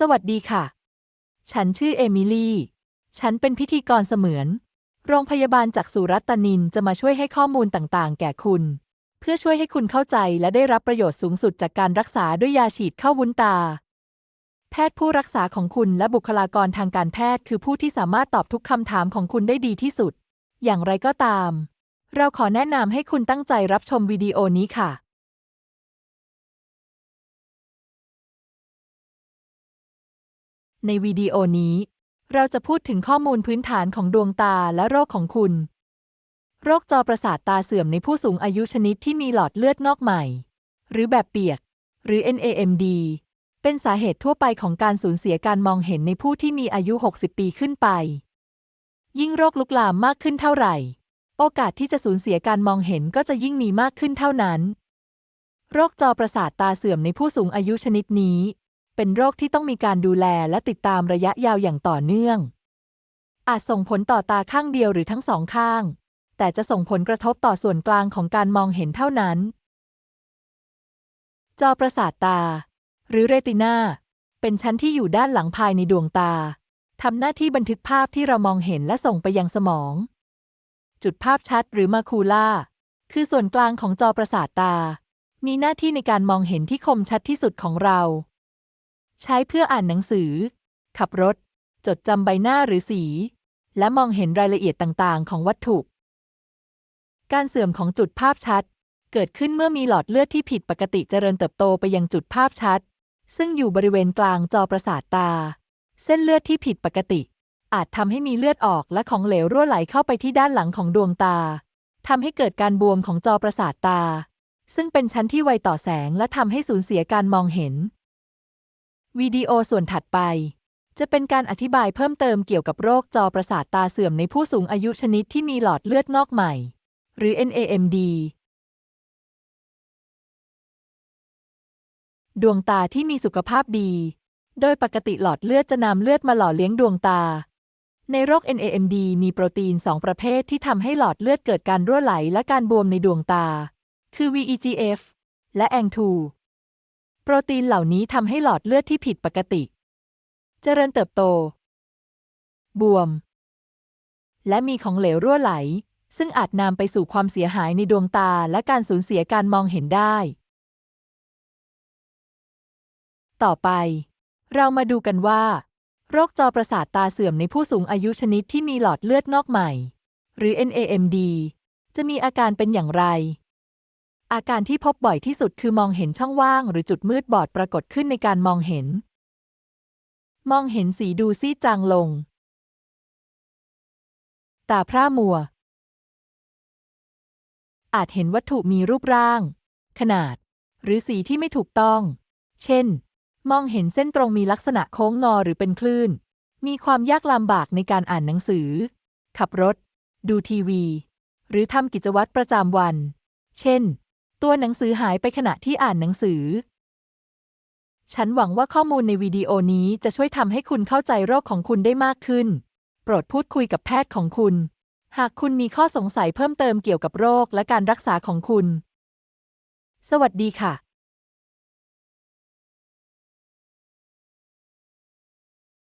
สวัสดีค่ะ ฉันชื่อเอมิลี่ ฉันเป็นพิธีกรเสมือน โรงพยาบาลจากสุรัตนินจะมาช่วยให้ข้อมูลต่างๆ แก่คุณ เพื่อช่วยให้คุณเข้าใจและได้รับประโยชน์สูงสุดจากการรักษาด้วยยาฉีดเข้าวุ้นตา แพทย์ผู้รักษาของคุณและบุคลากรทางการแพทย์คือผู้ที่สามารถตอบทุกคำถามของคุณได้ดีที่สุด อย่างไรก็ตาม เราขอแนะนำให้คุณตั้งใจรับชมวิดีโอนี้ค่ะ ในวิดีโอนี้ เราจะพูดถึงข้อมูลพื้นฐานของดวงตาและโรคของคุณ โรคจอประสาทตาเสื่อมในผู้สูงอายุชนิดที่มีหลอดเลือดงอกใหม่ หรือแบบเปียก หรือ NAMD เป็นสาเหตุทั่วไปของการสูญเสียการมองเห็นในผู้ที่มีอายุ 60 ปีขึ้นไป ยิ่งโรคลุกลามมากขึ้นเท่าไหร่ โอกาสที่จะสูญเสียการมองเห็นก็จะยิ่งมีมากขึ้นเท่านั้น โรคจอประสาทตาเสื่อมในผู้สูงอายุชนิดนี้ เป็นโรคที่ต้องมีการดูแลและติดตามระยะยาวอย่างต่อเนื่อง อาจส่งผลต่อตาข้างเดียวหรือทั้งสองข้าง แต่จะส่งผลกระทบต่อส่วนกลางของการมองเห็นเท่านั้น จอประสาทตา หรือเรตินาเป็นชั้นที่อยู่ด้านหลังภายในดวงตาทำหน้าที่บันทึกภาพที่เรามองเห็นและส่งไปยังสมอง จุดภาพชัดหรือมาคูล่า คือส่วนกลางของจอประสาทตา มีหน้าที่ในการมองเห็นที่คมชัดที่สุดของเรา ใช้เพื่ออ่านหนังสือ ขับรถ จดจำใบหน้าหรือสี และมองเห็นรายละเอียดต่างๆ ของวัตถุ การเสื่อมของจุดภาพชัด เกิดขึ้นเมื่อมีหลอดเลือดที่ผิดปกติเจริญเติบโตไปยังจุดภาพชัด ซึ่งอยู่บริเวณกลางจอประสาทตา เส้นเลือดที่ผิดปกติ อาจทำให้มีเลือดออกและของเหลวรั่วไหลเข้าไปที่ด้านหลังของดวงตาทำให้เกิดการบวมของจอประสาทตา ซึ่งเป็นชั้นที่ไวต่อแสงและทำให้สูญเสียการมองเห็น วิดีโอส่วนถัดไป จะเป็นการอธิบายเพิ่มเติมเกี่ยวกับโรคจอประสาทตาเสื่อมในผู้สูงอายุชนิดที่มีหลอดเลือดงอกใหม่ หรือ NAMD ดวงตาที่มีสุขภาพดี โดยปกติหลอดเลือดจะนำเลือดมาหล่อเลี้ยงดวงตา ในโรค NAMD มีโปรตีน 2 ประเภทที่ทำให้หลอดเลือดเกิดการรั่วไหลและการบวมในดวงตา คือ VEGF และ ANG2 โปรตีนเหล่านี้ทำให้หลอดเลือดที่ผิดปกติ เจริญเติบโต บวม และมีของเหลวรั่วไหล ซึ่งอาจนำไปสู่ความเสียหายในดวงตาและการสูญเสียการมองเห็นได้ ต่อไป เรามาดูกันว่า โรคจอประสาทตาเสื่อมในผู้สูงอายุชนิดที่มีหลอดเลือดงอกใหม่ หรือ NAMD จะมีอาการเป็นอย่างไร อาการที่พบบ่อยที่สุดคือมองเห็นช่องว่าง หรือจุดมืดบอดปรากฏขึ้นในการมองเห็น มองเห็นสีดูซีดจางลง ตาพร่ามัว อาจเห็นวัตถุมีรูปร่าง ขนาด หรือสีที่ไม่ถูกต้อง เช่น มองเห็นเส้นตรงมีลักษณะโค้งงอหรือเป็นคลื่น มีความยากลำบากในการอ่านหนังสือ ขับรถ ดูทีวี หรือทำกิจวัตรประจำวัน เช่น ตัวหนังสือหายไปขณะที่อ่านหนังสือ ฉันหวังว่าข้อมูลในวิดีโอนี้จะช่วยทำให้คุณเข้าใจโรคของคุณได้มากขึ้น โปรดพูดคุยกับแพทย์ของคุณ หากคุณมีข้อสงสัยเพิ่มเติมเกี่ยวกับโรคและการรักษาของคุณ สวัสดีค่ะ